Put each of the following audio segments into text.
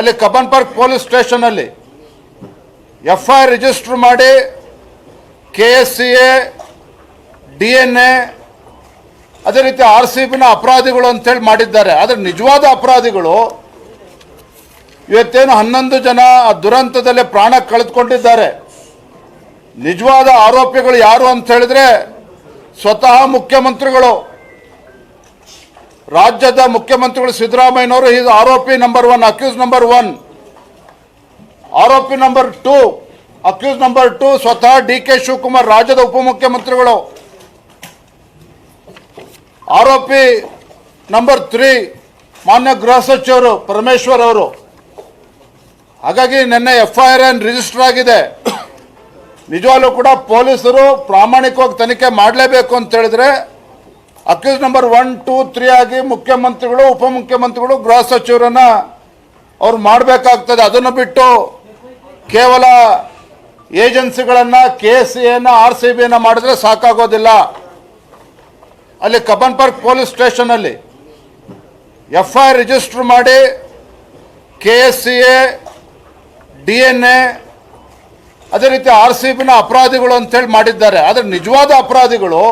ಅಲ್ಲಿ Cubbon park police ಸ್ಟೇಷನಲ್ಲಿ F I register ಮಾಡಿ K S C A D N A ಅದೇ ರೀತಿ ಆರ್ ಸಿ ಬಿನ ಅಪರಾಧಿಗಳು ಅಂತೇಳಿ ಮಾಡಿದ್ದಾರೆ. ಆದರೆ ನಿಜವಾದ ಅಪರಾಧಿಗಳು ಇವತ್ತೇನು ಹನ್ನೊಂದು ಜನ ಆ ದುರಂತದಲ್ಲಿ ಪ್ರಾಣ ಕಳೆದುಕೊಂಡಿದ್ದಾರೆ. ನಿಜವಾದ ಆರೋಪಿಗಳು ಯಾರು ಅಂತ ಹೇಳಿದ್ರೆ ಸ್ವತಃ ಮುಖ್ಯಮಂತ್ರಿಗಳು. ರಾಜ್ಯದ ಮುಖ್ಯಮಂತ್ರಿಗಳು ಸಿದ್ದರಾಮಯ್ಯನವರು ಈಸ್ ಆರೋಪಿ number one accused number one ಆರೋಪಿ number two accused number two ಸ್ವತಃ ಡಿ ಕೆ ಶಿವಕುಮಾರ್ ರಾಜ್ಯದ ಉಪಮುಖ್ಯಮಂತ್ರಿಗಳು. ಆರೋಪಿ ನಂಬರ್ ತ್ರೀ ಮಾನ್ಯ ಗೃಹ ಸಚಿವರು ಪರಮೇಶ್ವರ್ ಅವರು. ಹಾಗಾಗಿ ನಿನ್ನೆ F I R N register ಆಗಿದೆ. ನಿಜವಾಗ್ಲೂ ಕೂಡ ಪೊಲೀಸರು ಪ್ರಾಮಾಣಿಕವಾಗಿ ತನಿಖೆ ಮಾಡಲೇಬೇಕು ಅಂತ ಹೇಳಿದ್ರೆ accused number one, two, three ಆಗಿ ಮುಖ್ಯಮಂತ್ರಿಗಳು, ಉಪಮುಖ್ಯಮಂತ್ರಿಗಳು, ಗೃಹ ಸಚಿವರನ್ನ ಅವ್ರು ಮಾಡಬೇಕಾಗ್ತದೆ. ಅದನ್ನು ಬಿಟ್ಟು ಕೇವಲ ಏಜೆನ್ಸಿಗಳನ್ನು K C N R C ಬಿಯನ್ನು ಮಾಡಿದ್ರೆ ಸಾಕಾಗೋದಿಲ್ಲ. ಅಲ್ಲಿ ಕಬ್ಬನ್ ಪಾರ್ಕ್ ಪೊಲೀಸ್ ಸ್ಟೇಷನಲ್ಲಿ ಎಫ್ ಐ ರಿಜಿಸ್ಟರ್ ಮಾಡಿ K S C A D N A ರೀತಿ ಆರ್ ಸಿ ಬಿನ ಅಪರಾಧಿಗಳು ಅಂತೇಳಿ ಮಾಡಿದ್ದಾರೆ. ಆದರೆ ನಿಜವಾದ ಅಪರಾಧಿಗಳು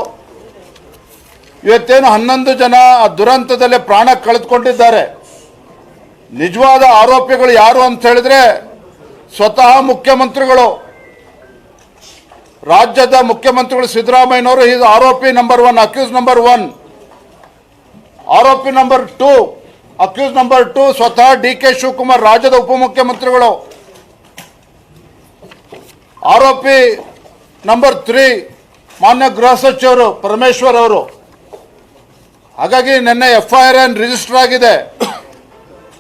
ಇವತ್ತೇನು ಹನ್ನೊಂದು ಜನ ಆ ದುರಂತದಲ್ಲಿ ಪ್ರಾಣ ಕಳೆದುಕೊಂಡಿದ್ದಾರೆ. ನಿಜವಾದ ಆರೋಪಿಗಳು ಯಾರು ಅಂತ ಹೇಳಿದ್ರೆ ಸ್ವತಃ ಮುಖ್ಯಮಂತ್ರಿಗಳು. ರಾಜ್ಯದ ಮುಖ್ಯಮಂತ್ರಿಗಳು ಸಿದ್ದರಾಮಯ್ಯನವರು ಈಸ್ ಆರೋಪಿ number one, accused number one. ಆರೋಪಿ number two, accused number two ಸ್ವತಃ ಡಿ ಕೆ ಶಿವಕುಮಾರ್ ರಾಜ್ಯದ ಉಪಮುಖ್ಯಮಂತ್ರಿಗಳು. ಆರೋಪಿ ನಂಬರ್ ತ್ರೀ ಮಾನ್ಯ ಗೃಹ ಸಚಿವರು ಪರಮೇಶ್ವರ್ ಅವರು. ಹಾಗಾಗಿ ನಿನ್ನೆ F I R N register ಆಗಿದೆ,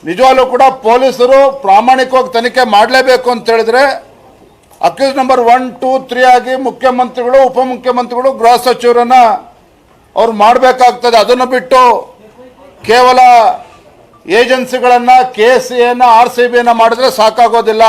ನಿಜವಾಗ್ಲೂ ಕೂಡ ಪೊಲೀಸರು ಪ್ರಾಮಾಣಿಕವಾಗಿ ತನಿಖೆ ಮಾಡಲೇಬೇಕು ಅಂತ ಹೇಳಿದ್ರೆ accused number one two three ಆಗಿ ಮುಖ್ಯಮಂತ್ರಿಗಳು, ಉಪಮುಖ್ಯಮಂತ್ರಿಗಳು, ಗೃಹ ಸಚಿವರನ್ನ ಅವ್ರು ಮಾಡಬೇಕಾಗ್ತದೆ. ಅದನ್ನು ಬಿಟ್ಟು ಕೇವಲ ಏಜೆನ್ಸಿಗಳನ್ನು K C N R C ಬಿಯನ್ನು ಮಾಡಿದ್ರೆ ಸಾಕಾಗೋದಿಲ್ಲ.